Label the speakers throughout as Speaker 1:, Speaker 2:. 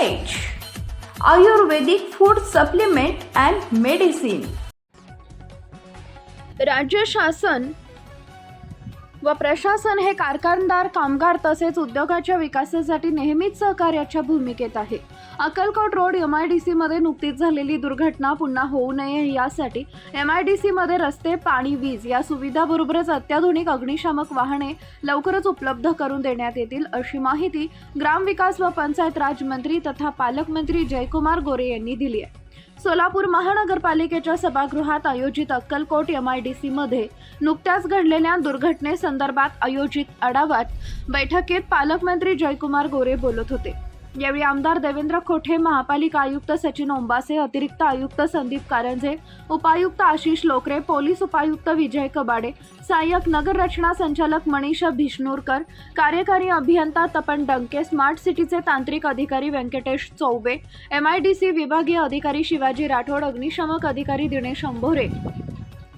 Speaker 1: age. Ayurvedic food supplement and
Speaker 2: medicine. Rajya Shasan व प्रशासन हे कारखानदार कामगार तसेच उद्योगाच्या विकासासाठी नेहमीच सहकार्याच्या भूमिकेत आहे. Akkalkot road M I D सीमध्ये नुकतीच झालेली दुर्घटना पुन्हा होऊ नये यासाठी एम आय डी सीमध्ये रस्ते पाणी वीज या सुविधाबरोबरच अत्याधुनिक अग्निशामक वाहने लवकरच उपलब्ध करून देण्यात येतील अशी माहिती ग्रामविकास व पंचायत राज मंत्री तथा पालकमंत्री जयकुमार गोरे यांनी दिली आहे. सोलापूर महानगरपालिकेच्या सभागृहात आयोजित अक्कलकोट एम आय डी सीमध्ये नुकत्याच घडलेल्या दुर्घटनेसंदर्भात आयोजित आढाव्यात बैठकीत पालकमंत्री जयकुमार गोरे बोलत होते. यावेळी आमदार देवेंद्र खोठे महापालिका आयुक्त सचिन ओंबासे अतिरिक्त आयुक्त संदीप कारंजे उपायुक्त आशिष लोकरे पोलीस उपायुक्त विजय कबाडे सहाय्यक नगर रचना संचालक मनीषा भिष्णूरकर कार्यकारी अभियंता तपन डंके स्मार्ट सिटीचे तांत्रिक अधिकारी Venkatesh Choubey M I D C विभागीय अधिकारी शिवाजी राठोड अग्निशामक अधिकारी दिनेश अंभोरे.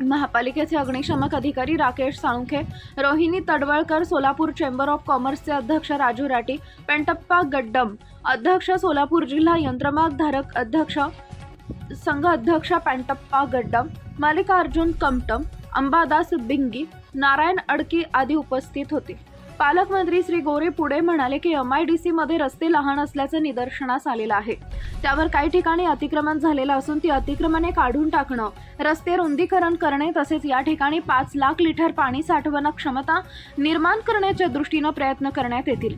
Speaker 2: महापालिकेचे अग्निशामक अधिकारी राकेश साळुंखे रोहिणी तडवळकर सोलापूर चेंबर ऑफ कॉमर्सचे अध्यक्ष राजू राठी पेंटप्पा गड्डम अध्यक्ष सोलापूर जिल्हा यंत्रमाग धारक अध्यक्ष संघ अध्यक्ष पेंटप्पा गड्डम मल्लिकार्जुन कमटम अंबादास बिंगी नारायण अडकी आदी उपस्थित होते. पालकमंत्री श्री गोरे पुढे म्हणाले की एम आय डी सीमध्ये रस्ते लहान असल्याचं निदर्शनास आलेलं आहे. त्यावर काही ठिकाणी अतिक्रमण झालेलं असून ती अतिक्रमणे काढून टाकणं रस्ते रुंदीकरण करणे तसेच या ठिकाणी पाच लाख लिटर पाणी साठवण क्षमता निर्माण करण्याच्या दृष्टीनं प्रयत्न करण्यात येतील.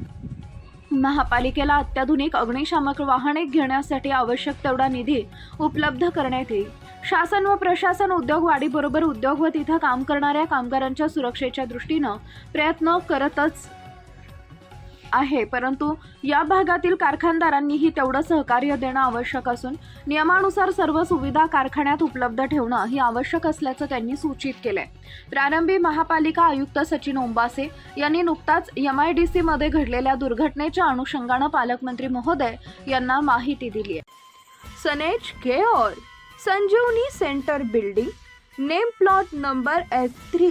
Speaker 2: महापालिकेला अत्याधुनिक अग्निशामक वाहने घेण्यासाठी आवश्यक तेवढा निधी उपलब्ध करण्यात येईल. शासन व प्रशासन उद्योग वाढीबरोबर उद्योग व तिथं काम करणाऱ्या कामगारांच्या सुरक्षेच्या दृष्टीनं प्रयत्न करतच आहे परंतु या भागातील कारखानदारांनीही तेवढं सहकार्य देणं आवश्यक असून नियमानुसार सर्व सुविधा कारखान्यात उपलब्ध ठेवणं ही आवश्यक असल्याचं त्यांनी सूचित केलंय. प्रारंभी महापालिका आयुक्त सचिन ओंबासे यांनी नुकताच एम आय डी सीमध्ये घडलेल्या दुर्घटनेच्या अनुषंगानं पालकमंत्री महोदय यांना माहिती दिली आहे सनेज केओर Sanjivani centre building. Name plot number S three.